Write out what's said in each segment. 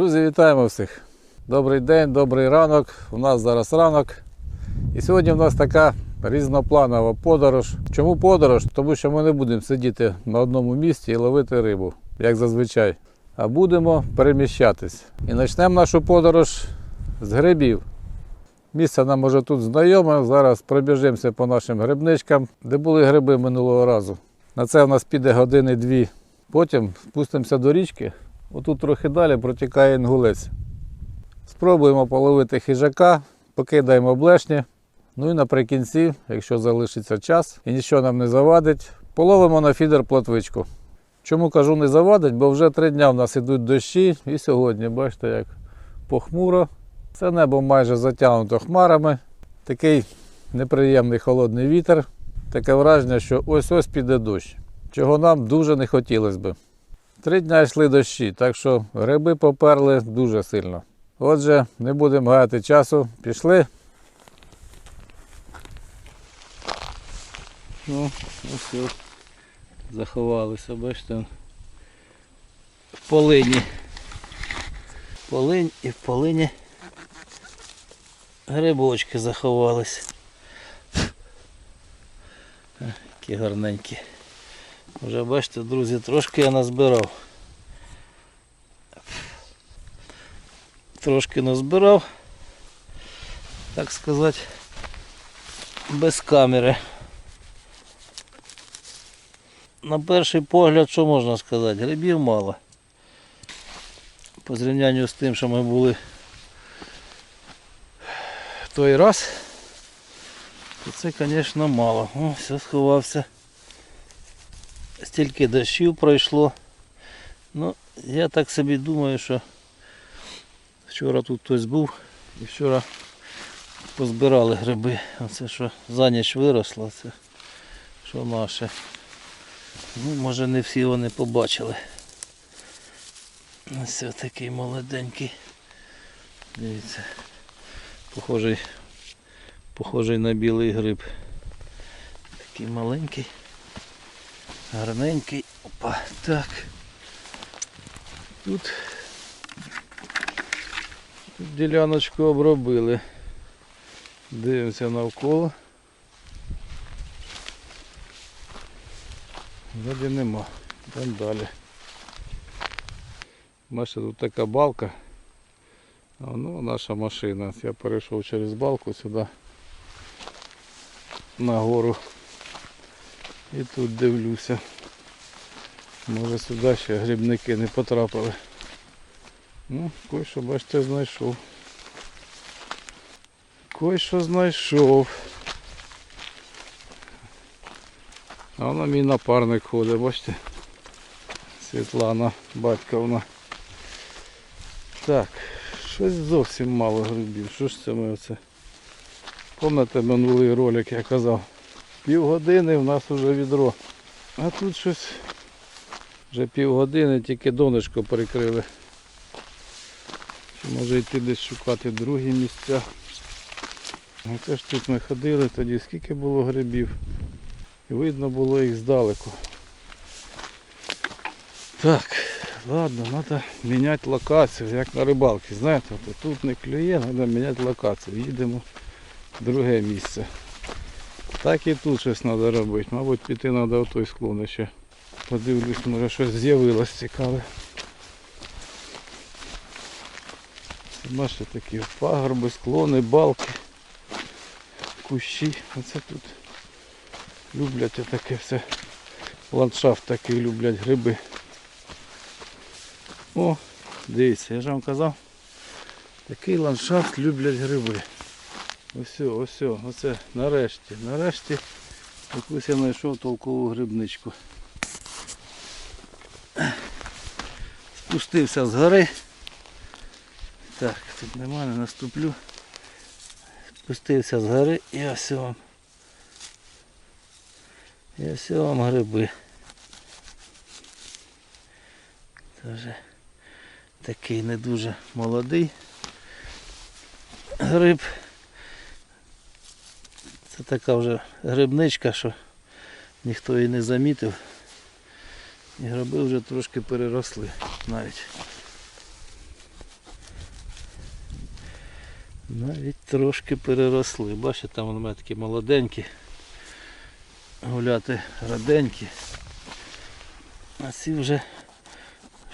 Друзі, вітаємо всіх! Добрий день, добрий ранок. У нас зараз ранок. І сьогодні в нас така різнопланова подорож. Чому подорож? Тому що ми не будемо сидіти на одному місці і ловити рибу, як зазвичай. А будемо переміщатись. І почнемо нашу подорож з грибів. Місце нам може тут знайоме. Зараз пробіжимося по нашим грибничкам, де були гриби минулого разу. На це у нас піде години-дві. Потім спустимося до річки. Отут трохи далі протікає інгулець. Спробуємо половити хижака, покидаємо блешні. Ну і наприкінці, якщо залишиться час і нічого нам не завадить, половимо на фідер плотвичку. Чому кажу не завадить, бо вже три дня в нас ідуть дощі, і сьогодні, бачите, як похмуро. Це небо майже затягнуто хмарами. Такий неприємний холодний вітер. Таке враження, що ось-ось піде дощ, чого нам дуже не хотілося би. Три дня йшли дощі, так що гриби поперли дуже сильно. Отже, не будемо гаяти часу. Пішли. Ну, ось ось. Заховалися, бачите. В полині. Полинь і в полині грибочки заховались. Які гарненькі. Вже бачите, друзі, трошки я назбирав. Трошки назбирав, так сказати, без камери. На перший погляд, що можна сказати, грибів мало. По зрівнянню з тим, що ми були в той раз, то це, звісно, мало. О, все сховався. Стільки дощів пройшло. Ну, я так собі думаю, що вчора тут хтось був і вчора позбирали гриби. Оце що за ніч виросло, це що наше. Ну, може не всі вони побачили. Ось такий молоденький. Дивіться. Похожий, похожий на білий гриб. Такий маленький. Гарненький. Опа, так. Тут, тут діляночку обробили. Дивимося навколо. Вроді нема. Там далі. Бачите, тут така балка. А ну наша машина. Я перейшов через балку сюди на гору. І тут дивлюся. Може сюди ще грибники не потрапили. Ну, кое-що, бачите, знайшов. Кое-що знайшов. А вона мій напарник ходить, бачите? Світлана батьковна. Так, щось зовсім мало грибів. Що ж це ми оце? Пам'ятаєте минулий ролик я казав. Півгодини в нас вже відро. А тут щось вже півгодини, тільки донечко перекрили. Чи може йти десь шукати другі місця. Це ж тут ми ходили тоді, скільки було грибів. Видно було їх здалеку. Так, ладно, треба міняти локацію, як на рибалці. Знаєте, тут не клює, треба міняти локацію. Їдемо в друге місце. Так і тут щось треба робити. Мабуть, піти треба в той склон ще. Подивлюсь, може щось з'явилось цікаве. Бачите, такі пагорби, склони, балки, кущі. Оце тут люблять таке все. Ландшафт такий люблять гриби. О, дивіться, я ж вам казав. Такий ландшафт люблять гриби. Ось, ось, оце нарешті, нарешті якусь я знайшов толкову грибничку. Спустився з гори. Так, тут нема, не наступлю. Спустився з гори і ось вам. І ось вам гриби. Це вже такий не дуже молодий гриб. Це така вже грибничка, що ніхто її не замітив. І гриби вже трошки переросли навіть. Навіть трошки переросли. Бачите, там вони такі молоденькі. Гуляти раденькі. А ці вже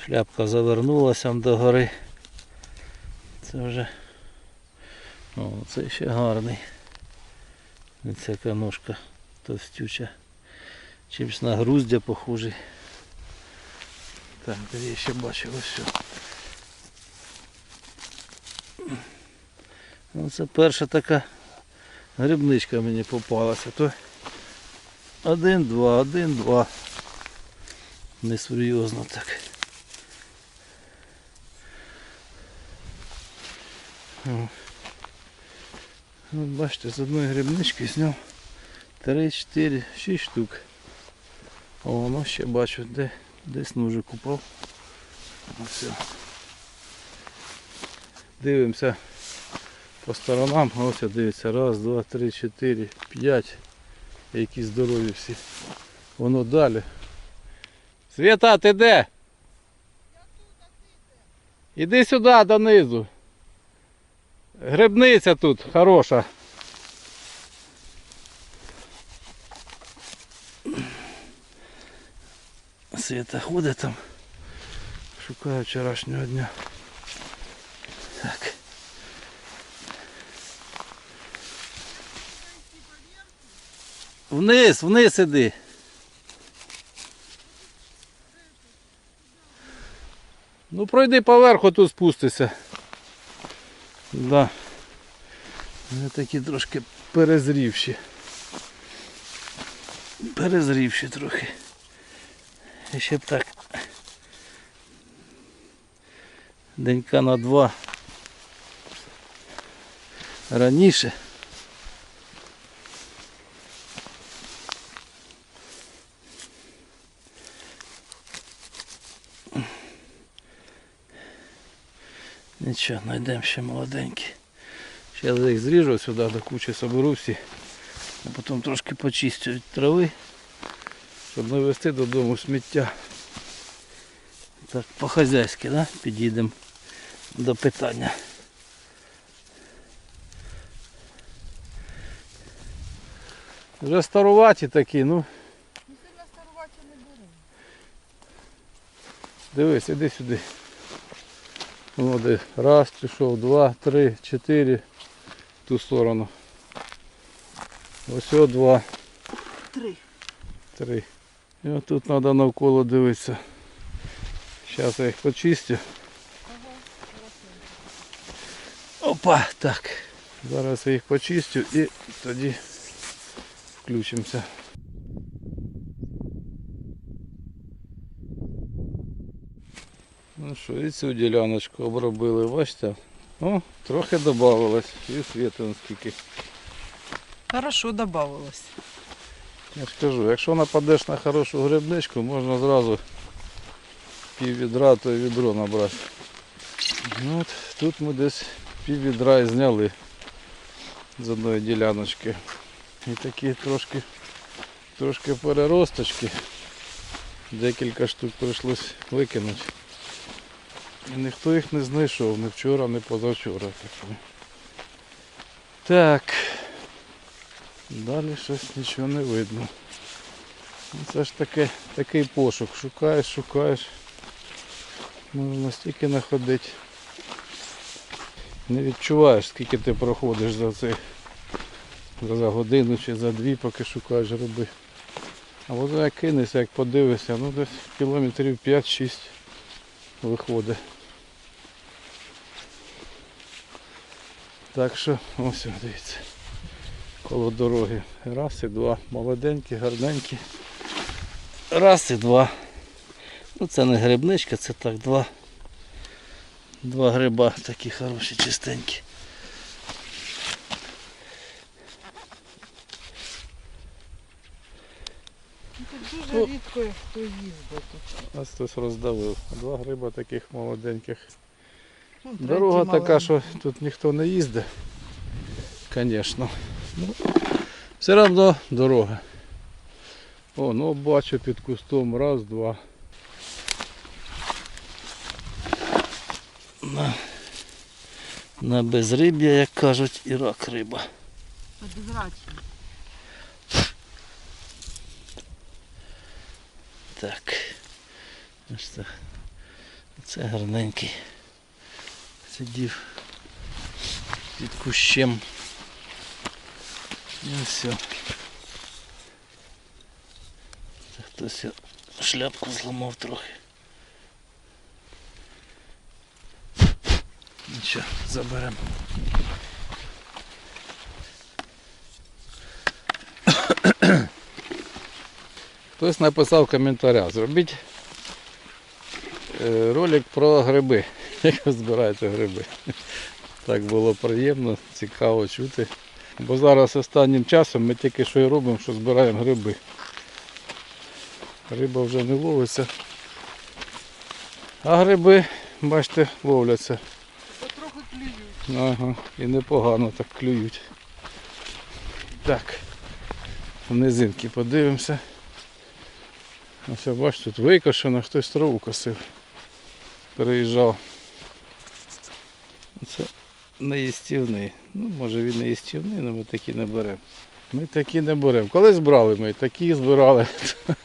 шляпка завернулася до гори. Це вже о, це ще гарний. Ця яка ножка товстюча. Чимось на груздя похожий. Так, де я ще бачив ось. Ну, це перша така грибничка мені попалася. То один, два, один, два. Несерйозно так. О. Ну, бачите, з одної грибнички зняв 3, 4, 6 штук. О, воно ще бачу, де десь ножик упав. Ось. Дивимося по сторонам. Ось дивиться. Раз, два, три, чотири, п'ять. Які здорові всі. Воно далі. Свята, ти де? Іди сюди донизу. Грибниця тут хороша. Свята ходить там. Шукає вчорашнього дня. Так. Вниз, вниз іди. Ну пройди поверху, тут спустися. Да. Вони такі трошки перезрівші. Перезрівші трохи. І ще б так. Денька на два. Раніше. Нічого, знайдемо ще молоденькі. Ще я їх зріжу сюди до кучі соберу всі, а потім трошки почистю від трави, щоб не вести додому сміття. Так, по-хазяйськи, да? підійдемо до питання. Вже старуваті такі, ну. сильно старувати не беремо. Дивись, іди сюди. Воно де раз пішов, два, три, чотири в ту сторону. Ось о два, Три. три. І отут треба навколо дивитися. Зараз я їх почистю. Опа, так. Зараз я їх почистю і тоді включимося. Що, і цю діляночку обробили, бачите? О, трохи додавалось. І світу скільки. Хорошо добавилось. Я ж кажу, якщо нападеш на хорошу грибничку, можна зразу пів відра, то відро набрати. Ну, от, тут ми десь пів відра і зняли з одної діляночки. І такі трошки, трошки переросточки. Декілька штук прийшлось викинути. І ніхто їх не знайшов, ні вчора, ні позавчора. Так. Далі щось нічого не видно. Ну, Це ж таке, такий пошук. Шукаєш, шукаєш. Можна стільки находити. Не відчуваєш, скільки ти проходиш за цей за годину чи за дві, поки шукаєш гриби. А от як кинешся, як подивишся, ну десь кілометрів 5-6 виходить. Так що ось дивіться коло дороги. Раз і два. Молоденькі, гарненькі. Раз і два. Ну це не грибничка, це так два. Два гриба такі хороші, чистенькі. Тут дуже рідко хто їздить. Ось хтось роздавив. Два гриба таких молоденьких. Ну, Дорога така, що тут ніхто не їздить. Звісно. Ну, все одно дорога. О, ну бачу під кустом. Раз, два. На. На безриб'я, як кажуть, і рак риба. Безрачно. Так. Ось. Це гарненький. Сидів під кущем. І все. Це хтось шляпку зламав трохи. Нічого, заберемо. Хтось написав в коментарях, зробіть е, ролик про гриби. Як ви збираєте гриби. Так було приємно, цікаво чути. Бо зараз останнім часом ми тільки що і робимо, що збираємо гриби. Риба вже не ловиться. А гриби, бачите, ловляться. Потроху клюють. Ага, і непогано так клюють. Так. В низинки подивимося. Ось бачите, тут викошено, хтось траву косив. Переїжджав. Це неїстівний. Ну, може він не їстівний, але ми такі не беремо. Ми такі не беремо. Колись брали ми, такі збирали.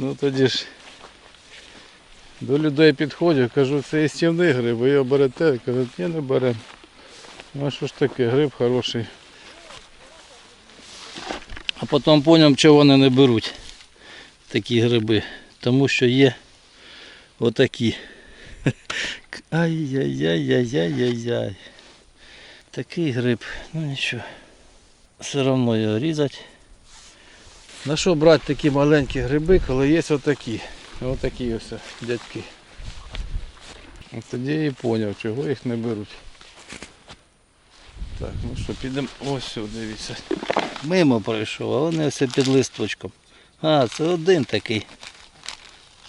Ну тоді ж до людей підходжу, кажу, це їстівний гриб, ви його берете, кажуть, ні, не беремо. Ну а що ж таке, гриб хороший. А потім зрозумів, чого вони не беруть такі гриби. Тому що є отакі. Ай-яй-яй-яй-яй-яй. Такий гриб, ну нічого. Все одно його різати. На що брати такі маленькі гриби, коли є отакі. Отакі ось дядьки. От тоді я і зрозумів, чого їх не беруть. Так, ну що, підемо ось сюди, дивіться. Мимо пройшов, а вони все під листочком. А, це один такий.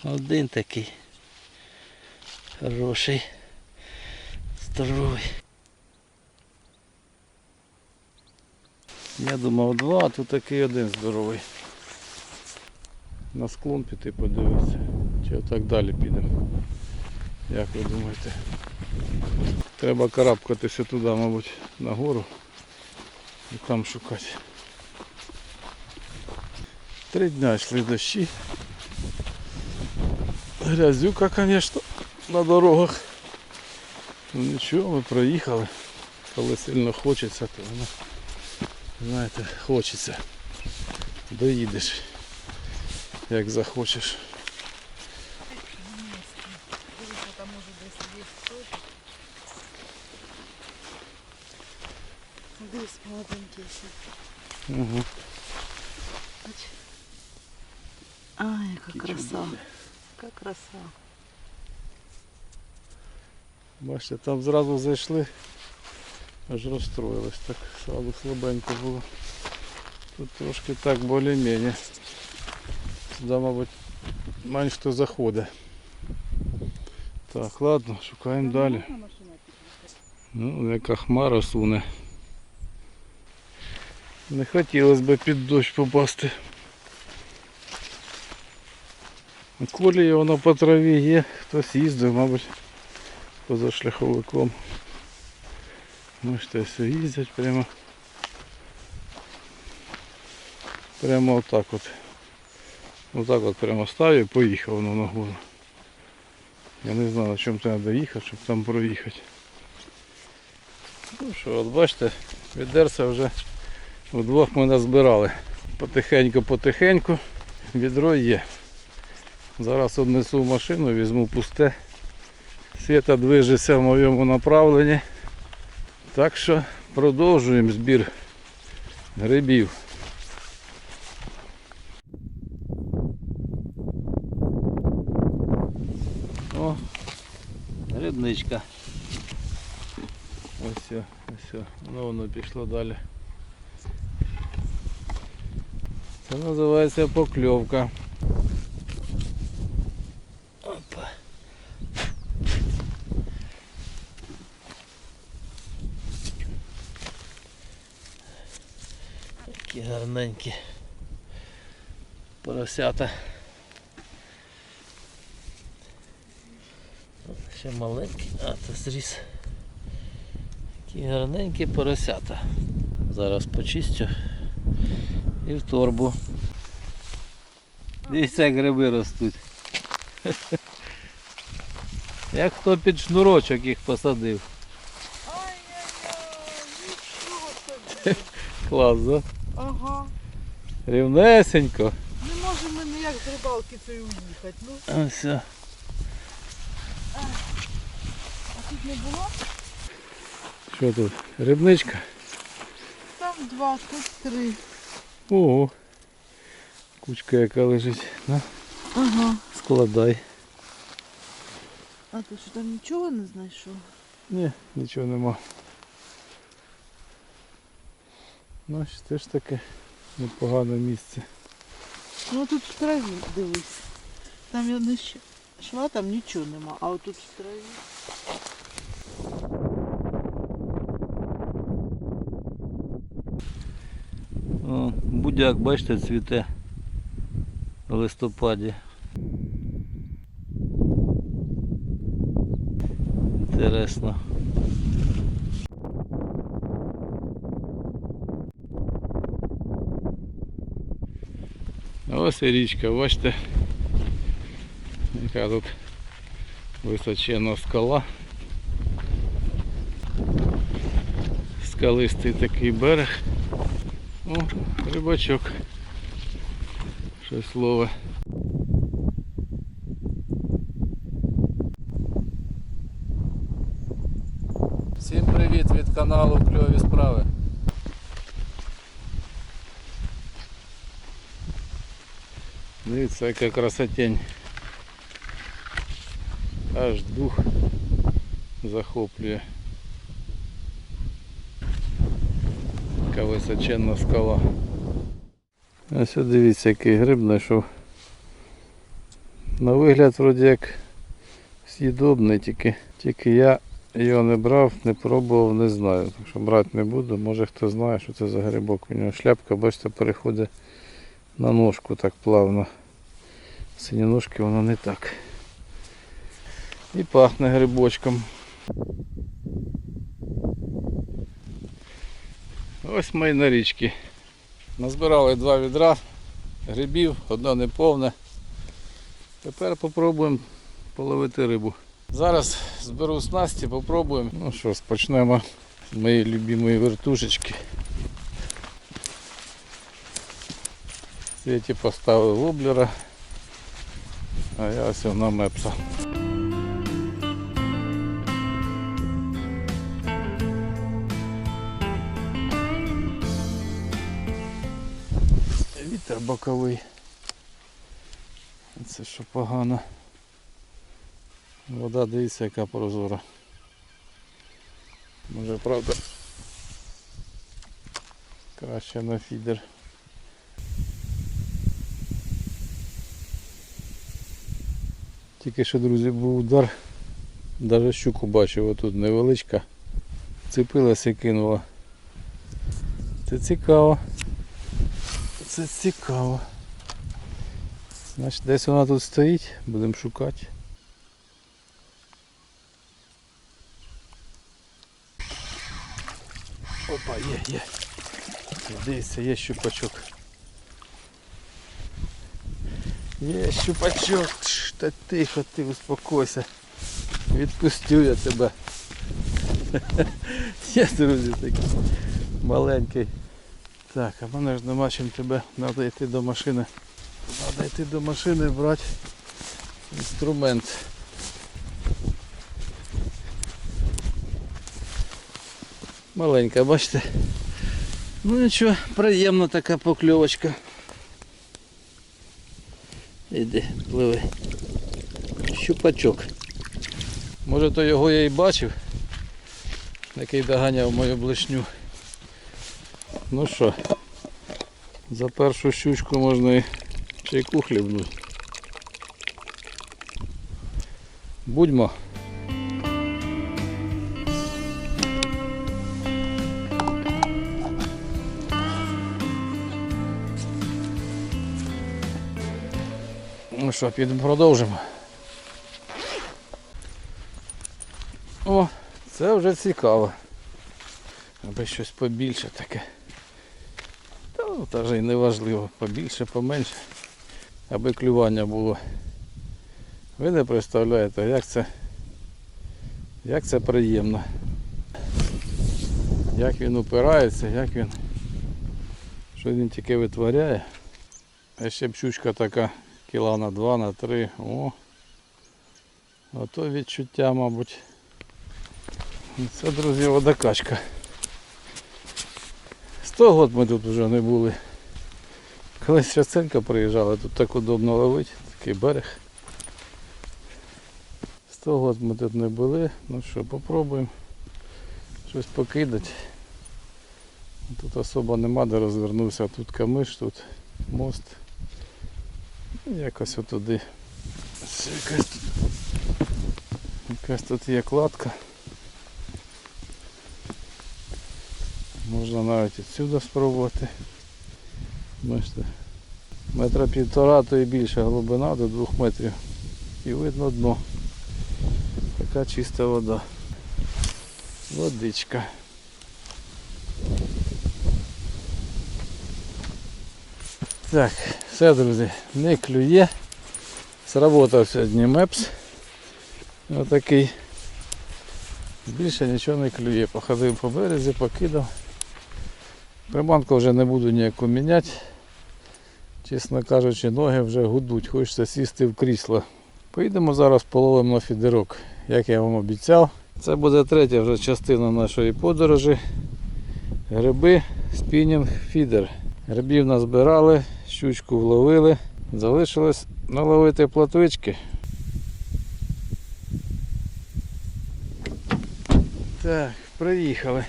Один такий. Хороший. Здоровий. Я думав два, а тут такий один здоровий. На склон піти подивитися. Чи отак далі підемо. Як ви думаєте? Треба карабкатися туди, мабуть, нагору і там шукати. Три дня йшли дощі. Грязюка, звісно, на дорогах. Ну нічого, ми проїхали. Коли сильно хочеться, то воно Знаєте, хочеться. Доїдеш, як захочеш. Дивіться, там може десь є хтось. Дивись, молоденький ще. Угу. Ай, яка краса. Яка краса. Бачите, там зразу зайшли, аж розстроїлись, так сразу слабенько було. Тут трошки так більш-менш. Сюди, мабуть, менш хто заходить. Так, ладно, шукаємо далі. Ну, яка хмара суне. Не хотілося б під дощ попасти. Колії воно по траві є, хтось їздив, мабуть, позашляховиком. Можете все їздять прямо. Прямо отак от. Отак от прямо ставив і поїхав воно нагору. Я не знаю, на чому треба їхати, щоб там проїхати. Ну що, от бачите, відерся вже вдвох ми назбирали. Потихеньку-потихеньку відро є. Зараз однесу в машину, візьму пусте. Світа движеться в моєму направленні. Так що продовжуємо збір грибів. О, грибничка. Ось, ось, ну воно пішло далі. Це називається покльовка. Опа. Такі гарненькі поросята. Ще маленький, а то зріс. Такі гарненькі поросята. Зараз почистю і в торбу. Дивіться, як гриби ростуть. Як хто під шнурочок їх посадив. Ай-яй-яй, нічого собі. Клас, да? Рівнесенько. Не можемо ми ніяк з рибалки цієї уїхати. Ну, Ось. о. а тут не було? Що тут? Рибничка? Там два, тут три. Ого. Кучка яка лежить. На, Ага. складай. А ти що там нічого не знайшов? Ні, нічого нема. Ну, ж теж таке непогане місце. Ну тут в траві дивись. Там я не йшла, там нічого нема, а отут в траві. О, будяк, бачите, цвіте в листопаді. Інтересно. Ось і річка, бачите, яка тут височена скала. Скалистий такий берег. О, рибачок. Щось лове. Яка красотень. Аж дух захоплює. Яка височенна скала. Ось дивіться, який гриб знайшов. На вигляд вроді як з'їдобний, тільки, тільки я його не брав, не пробував, не знаю. Так що брати не буду. Може хто знає, що це за грибок. У нього шляпка, бачите, переходить на ножку так плавно. Сині ножки воно не так. І пахне грибочком. Ось ми на річці. Назбирали два відра грибів, одне не повне. Тепер попробуємо половити рибу. Зараз зберу снасті, попробуємо. Ну що, ж, почнемо з моєї любимої вертушечки. Світі поставив воблера, а я ось на мепса. Вітер боковий. Це що погано. Вода дивіться яка прозора. Може правда краще на фідер. Тільки що, друзі, був удар. Навіть щуку бачив, отут невеличка. Цепилася і кинула. Це цікаво. Це цікаво. Значить десь вона тут стоїть, будемо шукати. Опа, є, є. Дивіться, є щупачок. Є щупачок. Та тихо, ти успокойся. Відпустю я тебе. Є, друзі, такий маленький. Так, а мене ж нема чим тебе. Треба йти до машини. Треба йти до машини і брати інструмент. Маленька, бачите? Ну нічого, приємна така покльовочка. Іди, пливи. Щупачок. Може то його я і бачив, який доганяв мою блишню. Ну що, за першу щучку можна і хлібнути. Будьмо. Що, підемо продовжимо. О, це вже цікаво. Аби щось побільше таке. Та вже й не важливо, побільше, поменше. Аби клювання було. Ви не представляєте, як це, як це приємно. Як він упирається, як він. Що він тільки витворяє. А ще пчучка така кіла на два, на три. О. Ото відчуття, мабуть. Це, друзі, водокачка. Сто год ми тут вже не були. Колись частенько приїжджали, тут так удобно ловити, такий берег. Сто год ми тут не були. Ну що, попробуємо щось покидати. Тут особо нема де розвернувся, тут камиш, тут мост. Якось отуди. Якась тут, якась тут є кладка. Можна навіть відсюди спробувати. Бачите, метра півтора, то і більше глибина до двох метрів. І видно дно. Така чиста вода. Водичка. Так, все, друзі, не клює. Сработав сьогодні мепс. Отакий. Більше нічого не клює. Походив по березі, покидав. Приманку вже не буду ніяку міняти. Чесно кажучи, ноги вже гудуть, хочеться сісти в крісло. Поїдемо зараз половимо на фідерок, як я вам обіцяв. Це буде третя вже частина нашої подорожі. Гриби, спінінг, фідер. Грибів назбирали, щучку вловили. Залишилось наловити платвички. Так, приїхали.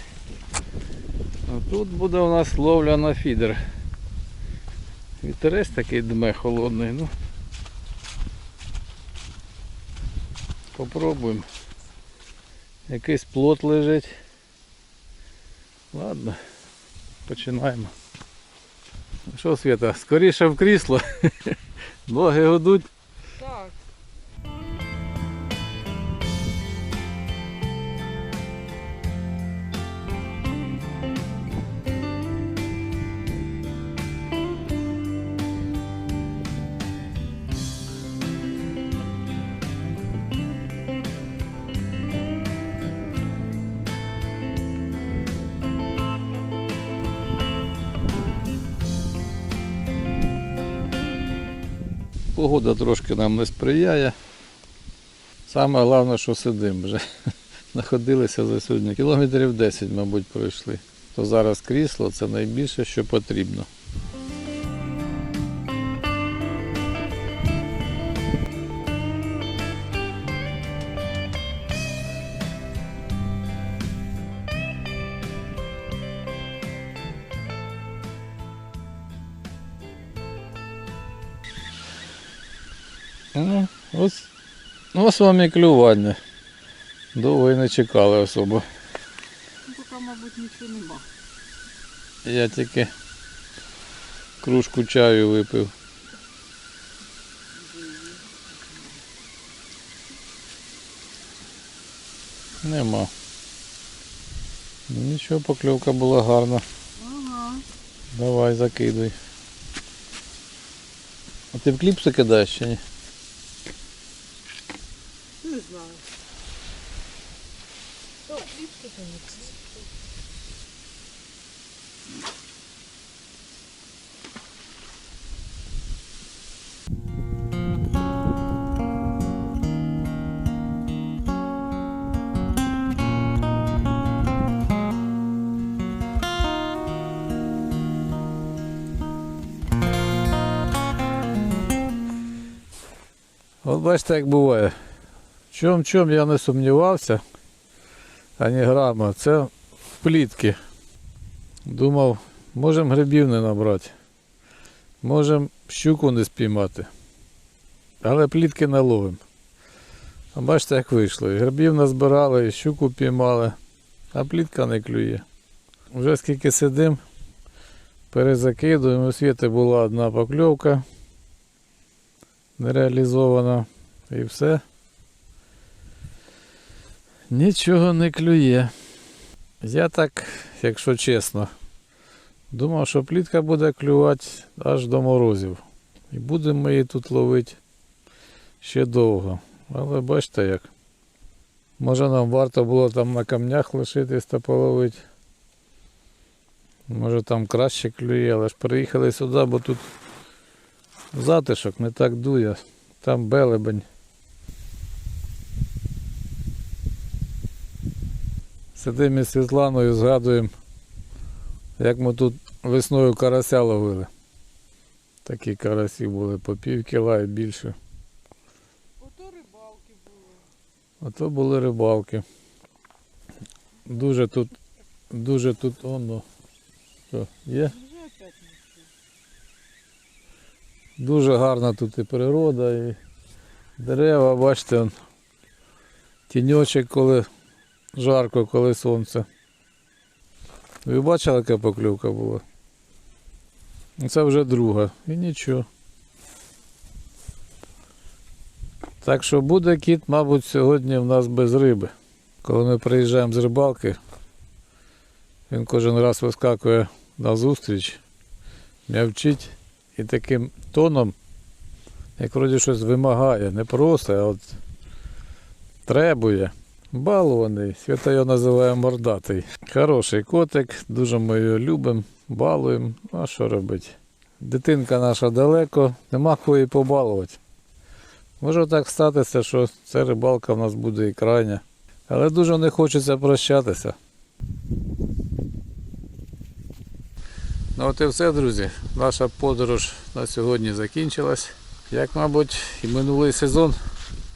А тут буде у нас ловля на фідер. Вітерець такий дме холодний, ну. Попробуємо. Якийсь плот лежить. Ладно, починаємо. Що, Свята, скоріше в крісло. Ноги гудуть. Так. Погода трошки нам не сприяє. Саме головне, що сидимо вже. Находилися за сьогодні. Кілометрів 10, мабуть, пройшли. То зараз крісло це найбільше, що потрібно. Ось вам і клювання. Довго і не чекали особо. Ну, поки, мабуть, нічого нема. Я тільки кружку чаю випив. Нема. Ну, Нічого, покльовка була гарна. Ага. Давай, закидуй. А ти в кліпси кидаєш чи ні? Не знаю. О, кліпки там є. От бачите, як буває. Чому чом я не сумнівався, ані грама, це плітки. Думав, можемо грибів не набрати, можемо щуку не спіймати. Але плітки не ловимо. А бачите, як вийшло. І грибів назбирали, і щуку піймали, а плітка не клює. Вже скільки сидим, перезакидуємо. У світи була одна покльовка не реалізована і все. Нічого не клює. Я так, якщо чесно, думав, що плітка буде клювати аж до морозів. І будемо її тут ловити ще довго. Але бачите як. Може нам варто було там на камнях лишитись та половити. Може там краще клює, але ж приїхали сюди, бо тут затишок не так дує. Там белебень. Сидимо із Світланою, згадуємо, як ми тут весною карася ловили. Такі карасі були по пів кіла і більше. Ото рибалки були. Ото були рибалки. Дуже тут, дуже тут оно. Що, є? Дуже гарна тут і природа, і дерева, бачите, тіньочок, коли жарко, коли сонце. Ви бачили, яка поклювка була? Це вже друга. І нічого. Так що буде кіт, мабуть, сьогодні в нас без риби. Коли ми приїжджаємо з рибалки, він кожен раз вискакує на зустріч, м'явчить і таким тоном, як вроді щось вимагає, не просто, а от требує. Балуваний, свята його називає мордатий. Хороший котик, дуже ми його любимо, балуємо. А що робити? Дитинка наша далеко, нема кого її побалувати. Може так статися, що ця рибалка в нас буде і крайня. Але дуже не хочеться прощатися. Ну от і все, друзі. Наша подорож на сьогодні закінчилась. Як, мабуть, і минулий сезон.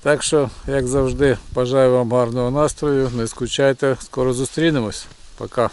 Так що, як завжди, бажаю вам гарного настрою. Не скучайте, скоро зустрінемось. Пока.